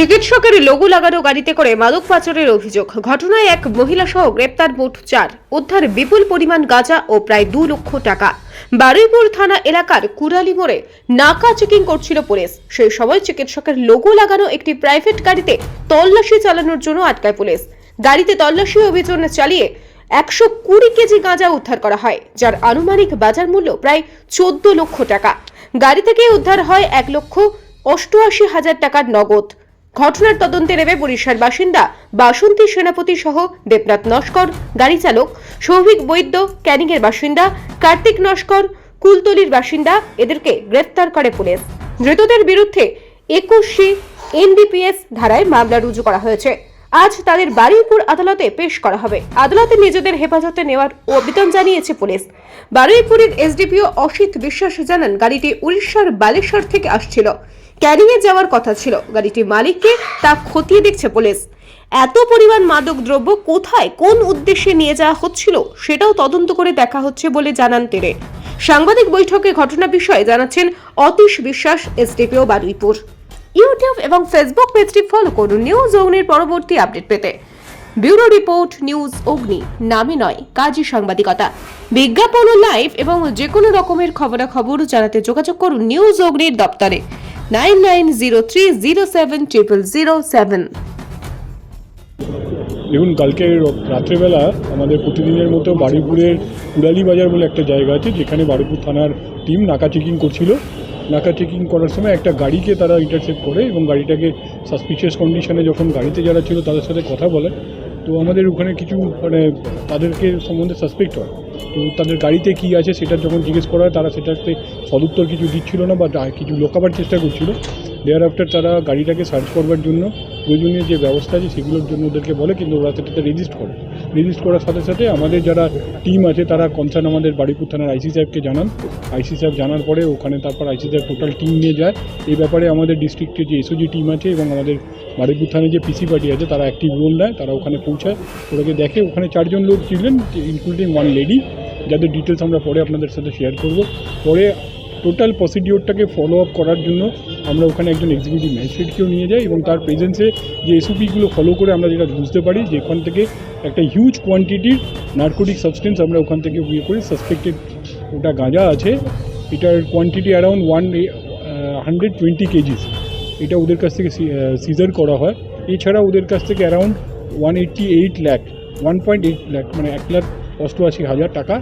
চিকিৎসকের লোগো লাগানো গাড়িতে করে মাদক পাচারের অভিযোগ। ঘটনায় এক মহিলা সহ গ্রেপ্তার মোট চার। উদ্ধার বিপুল পরিমাণ গাঁজা ও প্রায় দু লক্ষ টাকা। বারুইপুর থানা এলাকার কুড়ালি মোড়ে নাকা চেকিং করছিল পুলিশ। সেই সময় চিকিৎসকের লোগো লাগানো একটি প্রাইভেট গাড়িতে তল্লাশি চালানোর জন্য আটকায় পুলিশ। গাড়িতে তল্লাশি অভিযান চালিয়ে একশো কুড়ি কেজি গাঁজা উদ্ধার করা হয়, যার আনুমানিক বাজার মূল্য প্রায় চোদ্দ লক্ষ টাকা। গাড়ি থেকে উদ্ধার হয় এক লক্ষ অষ্টআশি হাজার টাকার নগদ। ঘটনার তদন্তে নেবে বরিশাল বাসিন্দা বাসন্তী সেনাপতি সহ দেবনাথ নস্কর, গাড়ি চালক, সৌভিক বৈদ্য ক্যানিংয়ের বাসিন্দা, কার্তিক নস্কর, কুলতলির বাসিন্দা এদেরকে গ্রেপ্তার করে পুলিশ। ধৃতদের বিরুদ্ধে একুশে এনডিপিএস ধারায় মামলা রুজু করা হয়েছে। আজ তাদের বারুইপুর আদালতে পেশ করা হবে। আদালতে নিজেদের হেফাজতে নেওয়ার আবেদন জানিয়েছে পুলিশ। বারুইপুরের এসডিপিও অসিত বিশ্বাস জানান, গাড়িটি উড়িষ্যার বালেশ্বর থেকে আসছিল। ক্যানিংয়ে যাওয়ার কথা ছিল। গাড়িটির মালিককে তা খতিয়ে দেখছে পুলিশ। এত পরিমাণ মাদক দ্রব্য কোথায়, কোন উদ্দেশ্যে নিয়ে যাওয়া হচ্ছিল, সেটাও তদন্ত করে দেখা হচ্ছে বলে জানান তিনি। সাংবাদিক বৈঠকে ঘটনা বিষয়ে জানাচ্ছেন অতীশ বিশ্বাস, এসডিপিও বারুইপুর। ইউটিউব এবং ফেসবুক পেজটি ফলো করুন নিউজ অগ্নির পরবর্তী আপডেট পেতে। ব্যুরো রিপোর্ট নিউজ অগ্নি নামে নয় কাজী সাংবাদিকতা। বিজ্ঞাপন ও লাইভ এবং যে কোনো রকমের খবরাখবর জানাতে যোগাযোগ করুন নিউজ অগ্নির দপ্তরে। Nine nine zero three zero seven triple zero seven দেখুন, কালকে রাত্রেবেলা আমাদের প্রতিদিনের মতো বারুইপুরের কুড়ালি বাজার বলে একটা জায়গা আছে, যেখানে বারুইপুর থানার টিম নাকা চেকিং করছিল। নাকা চেকিং করার সময় একটা গাড়িকে তারা ইন্টারসেপ্ট করে এবং গাড়িটাকে সাসপিশিয়াস কন্ডিশনে যখন গাড়িতে যারা ছিল তাদের সাথে কথা বলে। তো আমাদের ওখানে কিছু মানে তাদেরকে সম্বন্ধে সাসপেক্ট হয়। তো তাদের গাড়িতে কী আছে সেটা যখন জিজ্ঞেস করা হয়, তারা সেটাতে সদুত্তর কিছু দিচ্ছিল না বা কিছু লোকাবার চেষ্টা করছিল। দেয়ার আফটার তারা গাড়িটাকে সার্চ করবার জন্য প্রয়োজনীয় যে ব্যবস্থা আছে সেগুলোর জন্য ওদেরকে বলে, কিন্তু ওরা সেটাতে রেজিস্ট করে। রেজিস্ট করার সাথে সাথে আমাদের যারা টিম আছে, তারা কনসার্ন আমাদের বাড়িপুর থানার আইসি সাহেবকে জানান। আইসি সাহেব জানার পরে ওখানে তারপর আইসি সাহেব টোটাল টিম নিয়ে যায়। এই ব্যাপারে আমাদের ডিস্ট্রিক্টের যে এসওজি টিম আছে এবং আমাদের বাড়িপুর থানায় যে পিসি পার্টি আছে, তারা অ্যাক্টিভ রোল নেয়, তারা ওখানে পৌঁছায়। ওটাকে দেখে ওখানে চারজন লোক ছিলেন ইনক্লুডিং ওয়ান লেডি যাদের ডিটেলস আমরা পরে আপনাদের সাথে শেয়ার করব। পরে টোটাল প্রসিডিওরটাকে ফলো আপ করার জন্য আমরা ওখানে একজন এক্সিকিউটিভ ম্যাজিস্ট্রেটকেও নিয়ে যাই এবং তার প্রেজেন্সে যে এসওপিগুলো ফলো করে আমরা যেটা বুঝতে পারি যে ওখান থেকে একটা হিউজ কোয়ান্টিটির নার্কোটিক সাবস্টেন্স আমরা ওখান থেকে ইয়ে করি। সাসপেক্টেড ওটা গাঁজা আছে। এটার quantity around one hundred twenty kgs. এটা ওদের কাছ থেকে সিজার করা হয়। এছাড়া ওদের কাছ থেকে around one eighty eight lakh one point eight lakh মানে এক লাখ অষ্টআশি হাজার টাকা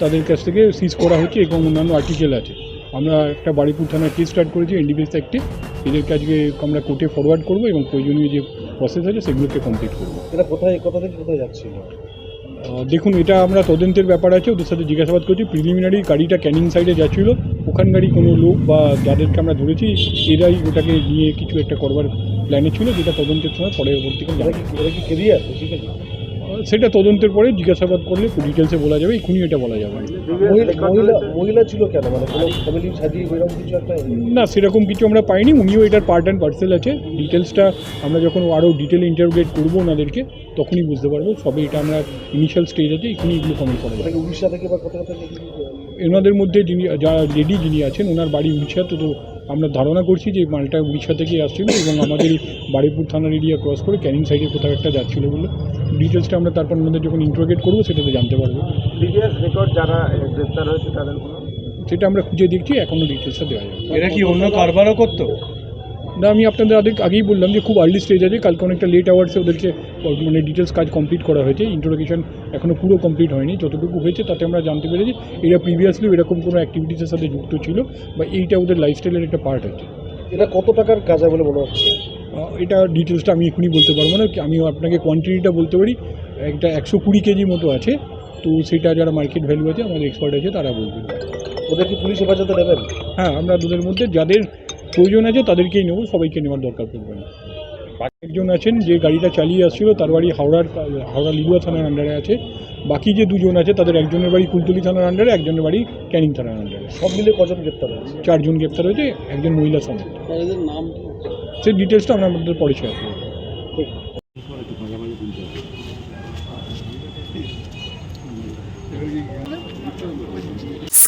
তাদের কাছ থেকে সিজ করা হচ্ছে এবং অন্যান্য আর্টিকেল আছে। আমরা একটা বাড়িপুর থানার কেস স্টার্ট করেছি এনডিপিএস অ্যাক্টে এদেরকে আজকে আমরা কোর্টে ফরওয়ার্ড করব এবং প্রয়োজনীয় যে প্রসেস আছে সেগুলোকে কমপ্লিট করব। এটা কোথায় কোথা থেকে কোথায় যাচ্ছিল? আহ, দেখুন এটা আমরা তদন্তের ব্যাপার আছে ওদের সাথে জিজ্ঞাসাবাদ করছি প্রিলিমিনারি গাড়িটা ক্যানিং সাইডে যাচ্ছিল। ওখানকারই কোনো লোক বা যাদেরকে আমরা ধরেছি এরাই ওটাকে নিয়ে কিছু একটা করবার প্ল্যানে ছিল যেটা তদন্তের সময় পরবর্তীকালে এটা কি কেরিয়ার ঠিক আছে। আহ, সেটা তদন্তের পরে জিজ্ঞাসাবাদ করলে ডিটেলসে বলা যাবে এক্ষুনি এটা বলা যাবে। না। মহিলা ছিল কেন? মানে না সেরকম কিছু আমরা পাইনি উনিও এটার পার্ট অ্যান্ড পার্সেল আছে। ডিটেলসটা আমরা যখন আরও ডিটেল ইন্টারোগেট করব ওনাদেরকে তখনই বুঝতে পারব সবে এটা আমরা ইনিশিয়াল স্টেজ আছে এখনই এগুলো কমেন্ট করা যাবে। উড়িষ্যা থেকে বা এনাদের মধ্যে যিনি যারা লেডি যিনি আছেন ওনার বাড়ি উড়িষ্যাতে তো আমরা ধারণা করছি যে মালটা উড়িষ্যা থেকে আসছিল এবং আমাদের বাড়িপুর বারুইপুর থানার এরিয়া ক্রস করে ক্যানিং সাইডে কোথাও একটা যাচ্ছিল বলে ডিটেলসটা আমরা তারপর আমাদের যখন ইন্টারোগেট করব সেটা তো জানতে পারব। রেকর্ড যারা গ্রেপ্তার হয়েছে তাদের কোনো? সেটা আমরা খুঁজে দেখছি এখনও ডিটেলসটা দেওয়া যাবে এরা কি অন্য কারবারও করতো? না আমি আপনাদের আগে আগেই বললাম যে খুব আর্লি স্টেজ আছে কালকে অনেকটা লেট আওয়ার্সে ওদেরকে মানে ডিটেলস কাজ কমপ্লিট করা হয়েছে ইন্ট্রোডাকশন এখনও পুরো কমপ্লিট হয়নি যতটুকু হয়েছে তাতে আমরা জানতে পেরেছি এরা প্রিভিয়াসলি এরকম কোনো অ্যাক্টিভিটিসের সাথে যুক্ত ছিল বা এইটা ওদের লাইফস্টাইলের একটা পার্ট আছে। এটা কত টাকার কাজ বলে মনে হচ্ছে? এটা ডিটেলসটা আমি এখনই বলতে পারব না আমি আপনাকে কোয়ান্টিটিটা বলতে পারি একটা একশো কুড়ি কেজি মতো আছে তো সেটা যারা মার্কেট ভ্যালু আছে আমাদের এক্সপার্ট আছে তারা বলবেন ওদের কি পুলিশ হেফাজতে নেবেন? হ্যাঁ আমরা দুধের মধ্যে যাদের প্রয়োজন আছে তাদেরকেই নেব সবাইকে নেওয়ার দরকার পড়বে না। একজন আছেন যে গাড়িটা চালিয়ে আসছিল তার বাড়ি হাওড়ার হাওড়া লিগুয়া থানার আন্ডারে আছে। বাকি যে দুজন আছে তাদের একজনের বাড়ি কুলতলি থানার আন্ডারে একজনের বাড়ি ক্যানিং থানার আন্ডারে সব মিলে কজন গ্রেপ্তার হয়েছে? চারজন গ্রেপ্তার হয়েছে একজন মহিলা সমেত এদের নাম সেই ডিটেলসটা আমরা আমাদের পরে